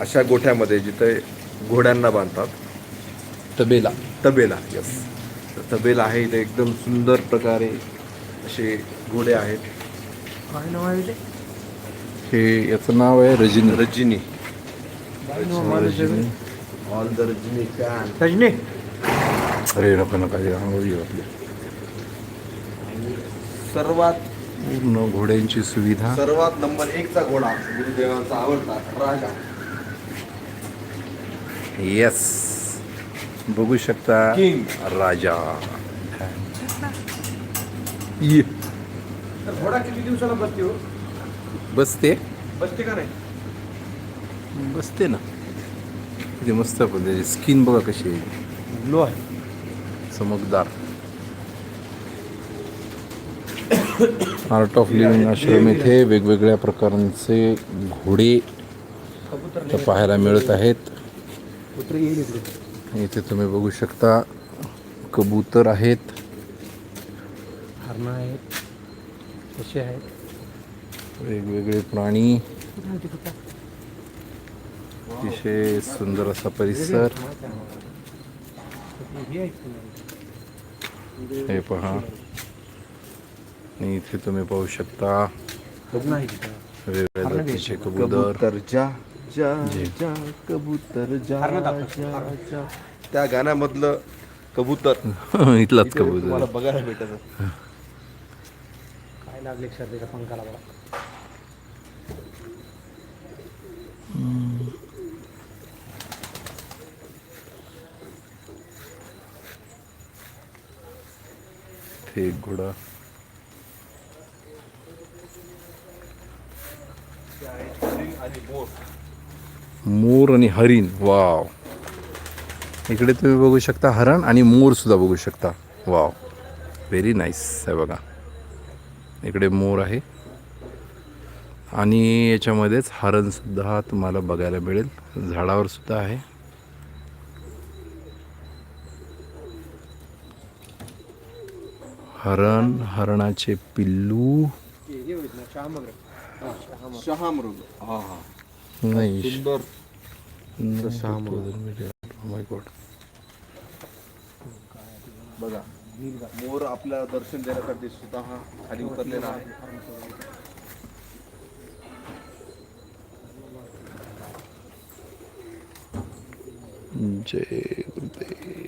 अशा गोठ्यामध्ये जिथे घोड्यांना बांधतात. तबेला. तबेला यस तबेला आहे इथे एकदम सुंदर प्रकारे असे घोडे आहेत. काय नाव आहे हे याचं नाव आहे Rajni. Rajni. Rajni. All the Rajni fan Rajni? अरे नका नका आपली. सर्वात पूर्ण घोड्यांची सुविधा. सर्वात नंबर एकचा घोडा गुरुदेवांचा आवडता राजा. येस बघू शकता. राजा. ये. घोडा किती दिवसाला बसते हो? बसते? बसते का नाही? बसते ना. किती मस्त पण त्याची स्किन बघा कशी आहे. लो आहे. चमकदार. आर्ट ऑफ लिव्हिंग आश्रम येथे वेगवेगळ्या प्रकारांचे घोडे पाहायला मिळत आहेत. इथे तुम्ही बघू शकता कबूतर आहेत. हरणं आहेत कसे आहेत. वेगवेगळे प्राणी? अतिशय सुंदर असा परिसर. हे पहा. आणि इथे तुम्ही पाहू शकता. वेगवेगळ्या कबूतर. जा जा. कबूतर जा त्या गाण्यामधलं कबूतर. इथलाच तुम्हाला कबूतर. बघायला भेटत काय लागले सर्दीच्या पंखाला बघा. एक घोडा. आणि मोर मोर आणि हरिण वाव. इकडे तुम्ही बघू शकता हरण आणि मोर सुद्धा बघू शकता वाव. व्हेरी नाईस आहे बघा. इकडे मोर आहे. आणि याच्यामध्येच हरण सुद्धा तुम्हाला बघायला मिळेल. झाडावर सुद्धा आहे. हरण हरणाचे पिल्लू. शहामृग. हा हा. नाही. सुंदर. Oh my God. बघा मोर आपल्याला दर्शन देण्यासाठी स्वतः खाली उतरलेला आहे. जय गुरुदेव.